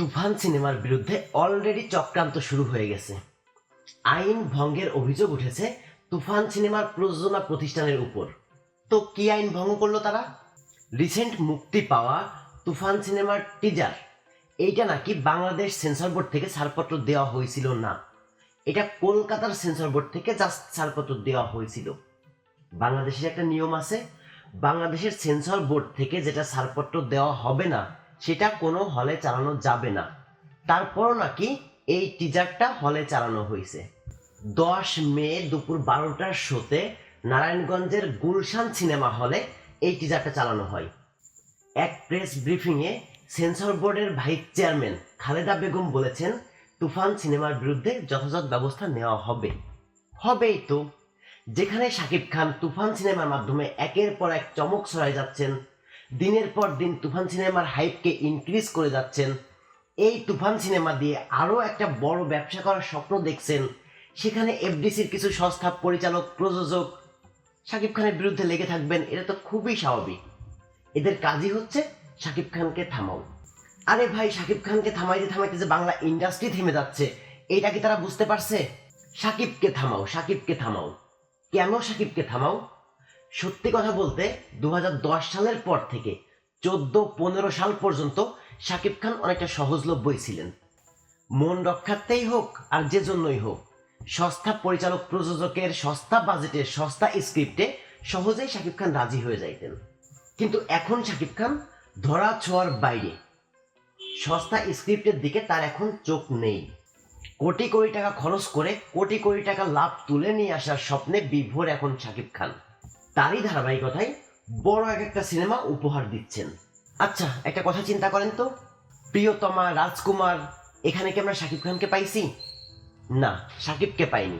তুফান সিনেমার বিরুদ্ধে অলরেডি চক্রান্ত শুরু হয়ে গেছে। আইন ভঙ্গের অভিযোগ উঠেছে তুফান সিনেমার প্রযোজনা প্রতিষ্ঠানের উপর। তো কি আইন ভঙ্গ করল তারা? রিসেন্ট মুক্তি পাওয়া তুফান সিনেমার টিজার। এইটা নাকি বাংলাদেশ সেন্সর বোর্ড থেকে ছাড়পত্র দেওয়া হয়েছিল না। এটা কলকাতার সেন্সর বোর্ড থেকে জাস্ট ছাড়পত্র দেওয়া হয়েছিল। বাংলাদেশের একটা নিয়ম আছে, বাংলাদেশের সেন্সর বোর্ড থেকে যেটা ছাড়পত্র দেওয়া হবে না সেটা কোনো হলে চালানো যাবে না। তারপরও নাকি এই টিজারটা হলে চালানো হয়েছে। দশ মে দুপুর বারোটার শোতে নারায়ণগঞ্জের গুলশান সিনেমা হলে এই টিজারটা চালানো হয়। এক প্রেস ব্রিফিংয়ে সেন্সর বোর্ডের ভাইস চেয়ারম্যান খালেদা বেগম বলেছেন, তুফান সিনেমার বিরুদ্ধে যথাযথ ব্যবস্থা নেওয়া হবে। হবেই তো। যেখানে শাকিব খান তুফান সিনেমার মাধ্যমে একের পর এক চমক ছড়ায় যাচ্ছেন দিনের পর দিন তুফান সিনেমার হাইপকে ইনক্রিজ করে যাচ্ছেন। এই তুফান সিনেমা দিয়ে আরও একটা বড় ব্যবসা করার স্বপ্ন দেখছেন। সেখানে এফডিসির কিছু সংস্থা পরিচালক, প্রযোজক শাকিব খানের বিরুদ্ধে লেগে থাকবেন, এটা তো খুবই স্বাভাবিক। এদের কাজই হচ্ছে শাকিব খানকে থামাও। আরে ভাই, শাকিব খানকে থামাইতে থামাইতে যে বাংলা ইন্ডাস্ট্রি থেমে যাচ্ছে এইটা কি তারা বুঝতে পারছে? সাকিবকে থামাও সাকিবকে থামাও। কেন সাকিবকে থামাও? সত্যি কথা বলতে দু হাজার দশ সালের পর থেকে চোদ্দ পনেরো সাল পর্যন্ত শাকিব খান অনেকটা সহজলভ্যই ছিলেন। মন রক্ষার্থেই হোক আর যে জন্যই হোক, সস্তা পরিচালক প্রযোজকের, সস্তা বাজেটের, সস্তা স্ক্রিপ্টে সহজেই শাকিব খান রাজি হয়ে যাইতেন। কিন্তু এখন শাকিব খান ধরা ছোঁয়ার বাইরে। সস্তা স্ক্রিপ্টের দিকে তার এখন চোখ নেই। কোটি কোটি টাকা খরচ করে কোটি কোটি টাকা লাভ তুলে নিয়ে আসার স্বপ্নে বিভোর এখন শাকিব খান। তারই ধারাবাহিকতায় বড় এক একটা সিনেমা উপহার দিচ্ছেন। আচ্ছা একটা কথা চিন্তা করেন তো। প্রিয়তমা, রাজকুমার, এখানে কি আমরা শাকিব খানকে পাইছি? না, শাকিবকে পাইনি।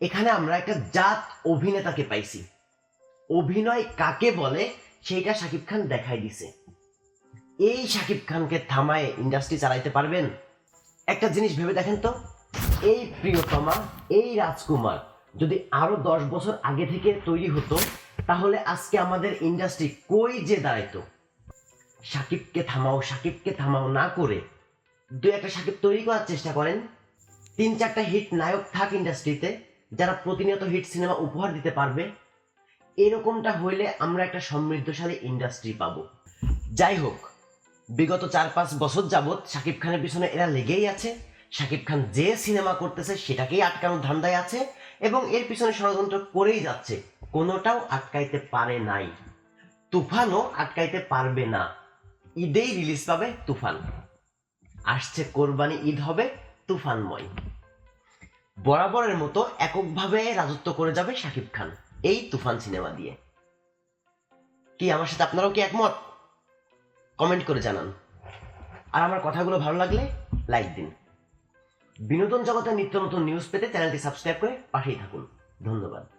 এখানে আমরা একটা জাত অভিনেতাকে পাইছি। অভিনয় কাকে বলে, সেইটা শাকিব খান দেখাই দিছে। এই শাকিব খানকে থামায় ইন্ডাস্ট্রি চালাইতে পারবেন? একটা জিনিস ভেবে দেখেন তো। এই প্রিয়তমা, এই রাজকুমার যদি আরও দশ বছর আগে থেকে তৈরি হতো, তাহলে আজকে আমাদের ইন্ডাস্ট্রি কই যে দাঁড়াইতো? সাকিবকে থামাও সাকিবকে থামাও না করে দু একটা সাকিব তৈরি করার চেষ্টা করেন। তিন চারটা হিট নায়ক থাক ইন্ডাস্ট্রিতে যারা প্রতিনিয়ত হিট সিনেমা উপহার দিতে পারবে। এরকমটা হইলে আমরা একটা সমৃদ্ধশালী ইন্ডাস্ট্রি পাবো। যাই হোক, বিগত চার পাঁচ বছর যাবৎ শাকিব খানের পিছনে এরা লেগেই আছে। শাকিব খান যে সিনেমা করতেছে, সেটাকেই আটকানোর ধান্দায় আছে। এবং এর পিছনে ষড়যন্ত্র করেই যাচ্ছে। কোনোটাও আটকাইতে পারে নাই। তুফানও আটকাইতে পারবে না। ঈদেই রিলিজ পাবে তুফান। আসছে কোরবানি ঈদ হবে তুফানময়। বরাবরের মতো এককভাবে রাজত্ব করে যাবে শাকিব খান, এই তুফান সিনেমা দিয়ে। কি, আমার সাথে আপনারাও কি একমত? কমেন্ট করে জানান। আর আমার কথাগুলো ভালো লাগলে লাইক দিন। বিনোদন জগতের নিত্য নতুন নিউজ পেতে চ্যানেলটি সাবস্ক্রাইব করে পাশেই থাকুন। ধন্যবাদ।